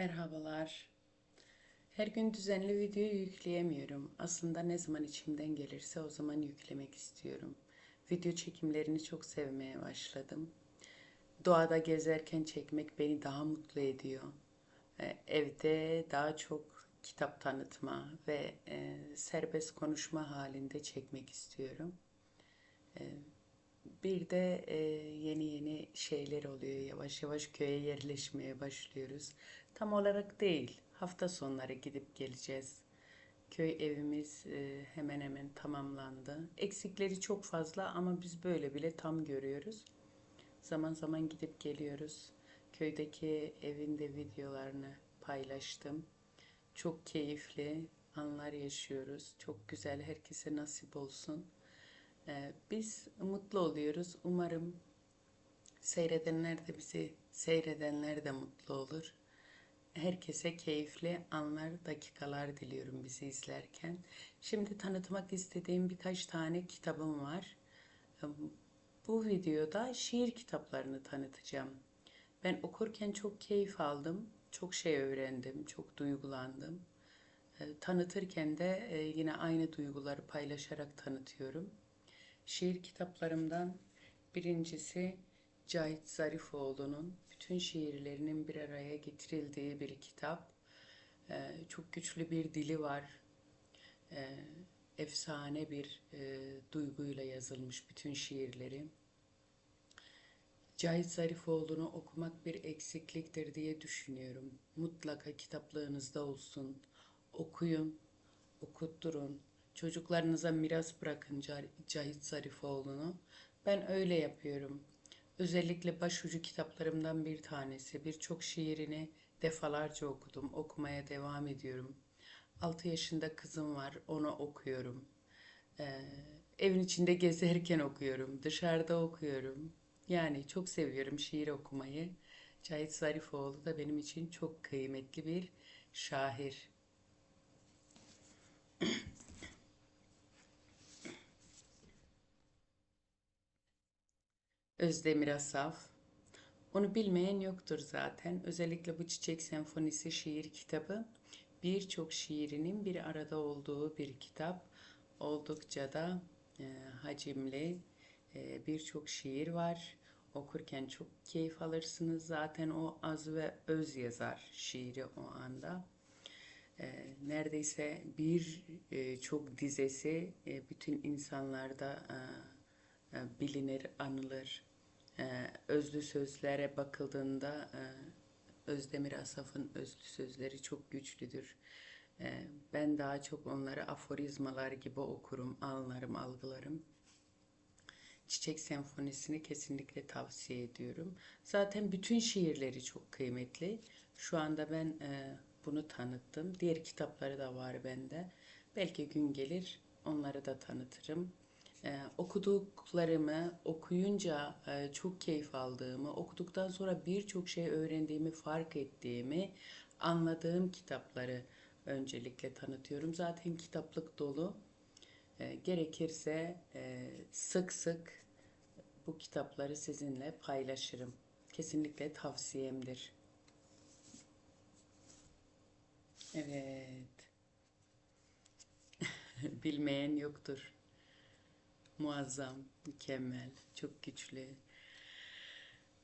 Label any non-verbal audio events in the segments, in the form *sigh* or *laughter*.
Merhabalar. Her gün düzenli video yükleyemiyorum. Aslında ne zaman içimden gelirse o zaman yüklemek istiyorum. Video çekimlerini çok sevmeye başladım. Doğada gezerken çekmek beni daha mutlu ediyor. Ee, Evde daha çok kitap tanıtma ve e, serbest konuşma halinde çekmek istiyorum. Bir de e, yeni yeni şeyler oluyor. Yavaş yavaş köye yerleşmeye başlıyoruz. Tam olarak değil. Hafta sonları gidip geleceğiz. Köy evimiz e, hemen hemen tamamlandı. Eksikleri çok fazla ama biz böyle bile tam görüyoruz. Zaman zaman gidip geliyoruz. Köydeki evin de videolarını paylaştım. Çok keyifli anlar yaşıyoruz. Çok güzel. Herkese nasip olsun. Ee, Biz mutlu oluyoruz. Umarım seyredenler de bizi seyredenler de mutlu olur. Herkese keyifli anlar, dakikalar diliyorum bizi izlerken. Şimdi tanıtmak istediğim birkaç tane kitabım var. Ee, Bu videoda şiir kitaplarını tanıtacağım. Ben okurken çok keyif aldım, çok şey öğrendim, çok duygulandım. Ee, Tanıtırken de e, yine aynı duyguları paylaşarak tanıtıyorum. Şiir kitaplarımdan birincisi Cahit Zarifoğlu'nun bütün şiirlerinin bir araya getirildiği bir kitap. Ee, çok güçlü bir dili var. Ee, efsane bir e, duyguyla yazılmış bütün şiirleri. Cahit Zarifoğlu'nu okumak bir eksikliktir diye düşünüyorum. Mutlaka kitaplığınızda olsun. Okuyun, okutturun. Çocuklarınıza miras bırakın Cahit Zarifoğlu'nu. Ben öyle yapıyorum. Özellikle başucu kitaplarımdan bir tanesi. Birçok şiirini defalarca okudum. Okumaya devam ediyorum. 6 yaşında kızım var. Onu okuyorum. Ee, evin içinde gezerken okuyorum. Dışarıda okuyorum. Yani çok seviyorum şiir okumayı. Cahit Zarifoğlu da benim için çok kıymetli bir şair. Özdemir Asaf. Onu bilmeyen yoktur zaten. Özellikle bu Çiçek Senfonisi şiir kitabı birçok şiirinin bir arada olduğu bir kitap. Oldukça da e, hacimli e, birçok şiir var. Okurken çok keyif alırsınız. Zaten o az ve öz yazar şiiri o anda. E, neredeyse bir e, çok dizesi e, bütün insanlarda e, e, bilinir, anılır. E, özlü sözlere bakıldığında e, Özdemir Asaf'ın özlü sözleri çok güçlüdür. E, ben daha çok onları aforizmalar gibi okurum, anlarım, algılarım. Çiçek Senfonisi'ni kesinlikle tavsiye ediyorum. Zaten bütün şiirleri çok kıymetli. Şu anda ben e, bunu tanıttım. Diğer kitapları da var bende. Belki gün gelir onları da tanıtırım. Ee, okuduklarımı okuyunca e, çok keyif aldığımı, okuduktan sonra birçok şey öğrendiğimi, fark ettiğimi, anladığım kitapları öncelikle tanıtıyorum. Zaten kitaplık dolu. E, gerekirse e, sık sık bu kitapları sizinle paylaşırım. Kesinlikle tavsiyemdir. Evet. *laughs* Bilmeyen yoktur. Muazzam, mükemmel, çok güçlü.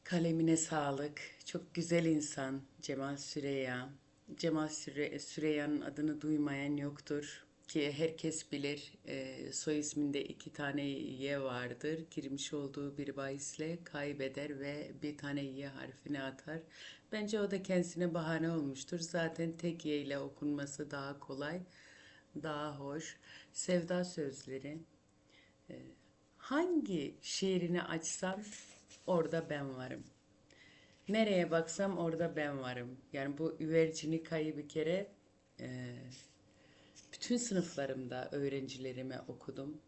Kalemine sağlık. Çok güzel insan Cemal Süreya. Cemal Süre Süreya'nın adını duymayan yoktur ki herkes bilir. E, soy isminde iki tane Y vardır. Girmiş olduğu bir bahisle kaybeder ve bir tane Y harfini atar. Bence o da kendisine bahane olmuştur. Zaten tek Y ile okunması daha kolay, daha hoş. Sevda sözleri. Hangi şiirini açsam orada ben varım. Nereye baksam orada ben varım. Yani bu Üvercinika'yı bir kere e, bütün sınıflarımda öğrencilerime okudum.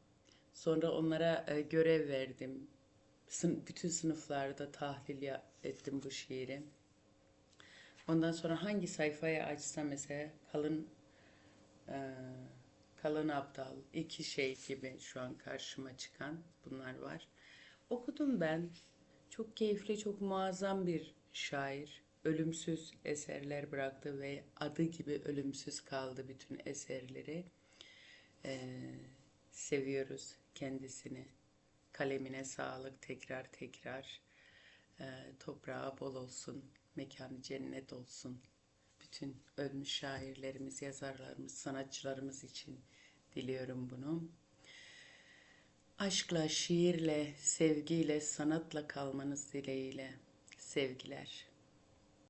Sonra onlara e, görev verdim. Sın, bütün sınıflarda tahlil ettim bu şiiri. Ondan sonra hangi sayfayı açsam mesela kalın kalın abdal iki şey gibi şu an karşıma çıkan bunlar var. Okudum ben. Çok keyifli, çok muazzam bir şair. ölümsüz eserler bıraktı ve adı gibi ölümsüz kaldı bütün eserleri. Ee, seviyoruz kendisini. Kalemine sağlık tekrar tekrar. Ee, toprağı bol olsun, mekanı cennet olsun. Bütün ölmüş şairlerimiz, yazarlarımız, sanatçılarımız için diliyorum bunu. Aşkla, şiirle, sevgiyle, sanatla kalmanız dileğiyle. Sevgiler.